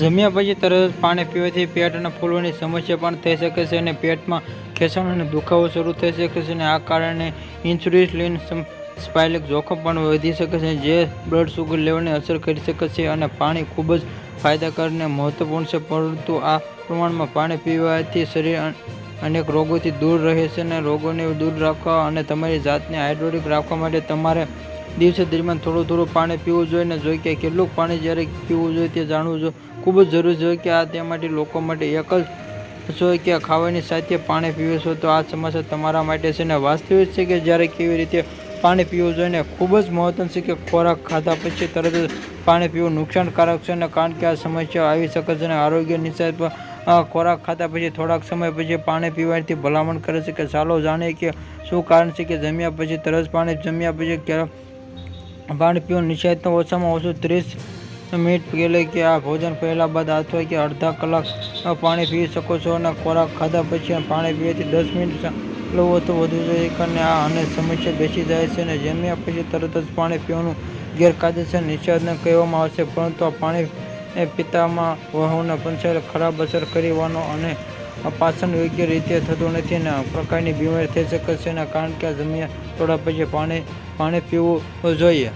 જમ્યા પછી તરત પાણી પીવાથી પેટ અને ફૂલવાની સમસ્યા પણ થઈ શકે છે અને પેટમાં ખેંચાણ અને દુખાવો શરૂ થઈ શકે છે અને આ કારણે ઇન્સ્યુલિન સ્પાઇલિક જોખમ પણ વધી શકે છે જે બ્લડ સુગર લેવલને અસર કરી શકે છે અને પાણી ખૂબ જ ફાયદાકારક અને મહત્વપૂર્ણ છે, પરંતુ આ પ્રમાણમાં પાણી પીવાથી શરીર અનેક રોગોથી દૂર રહે છે અને રોગોને દૂર રાખવા અને તમારી જાતને હાઇડ્રોડિક રાખવા માટે તમારે દિવસે દરમિયાન થોડું થોડું પાણી પીવું જોઈએ અને જોઈએ કે કેટલું પાણી જ્યારે પીવું જોઈએ તે જાણવું જોઈએ ખૂબ જ જરૂરી છે કે આ તે માટે લોકો માટે એક જ છો કે ખાવાની સાથે પાણી પીવે છો. તો આ સમસ્યા તમારા માટે છે ને વાસ્તવિક છે કે જ્યારે કેવી રીતે પાણી પીવું જોઈએ ને ખૂબ જ મહત્વનું છે કે ખોરાક ખાધા પછી તરત જ પાણી પીવું નુકસાનકારક છે ને કારણ કે આ સમસ્યા આવી શકે છે અને આરોગ્ય નિષ્ણાત પર ખોરાક ખાધા પછી થોડાક સમય પછી પાણી પીવાથી ભલામણ કરે છે કે ચાલો જાણીએ કે શું કારણ છે કે જમ્યા પછી તરત પાણી જમ્યા પછી ક્યારે પાણી પીવું નિષેધનો ઓછામાં ઓછું ત્રીસ મિનિટ પહેલે કે આ ભોજન પહેલાં બાદ અથવા કે અડધા કલાક પાણી પી શકો છો અને ખોરાક ખાધા પછી પાણી પીવાથી દસ મિનિટ લેવો તો વધુ જોઈએ કારણ આ અને સમસ્યા બેસી જાય છે અને જમ્યા પછી તરત જ પાણી પીવાનું ગેરકાયદેસર નિષેધને કહેવામાં આવશે. પરંતુ આ પાણી પીતામાં વહુને પંચાયત ખરાબ અસર કરવાનો અને પાચન યોગ્ય રીતે થતું નથી અને પ્રકારની બીમારી થઈ શકે છે એના કારણ કે આ જમ્યા થોડા પછી પાણી પાણી પીવું જોઈએ.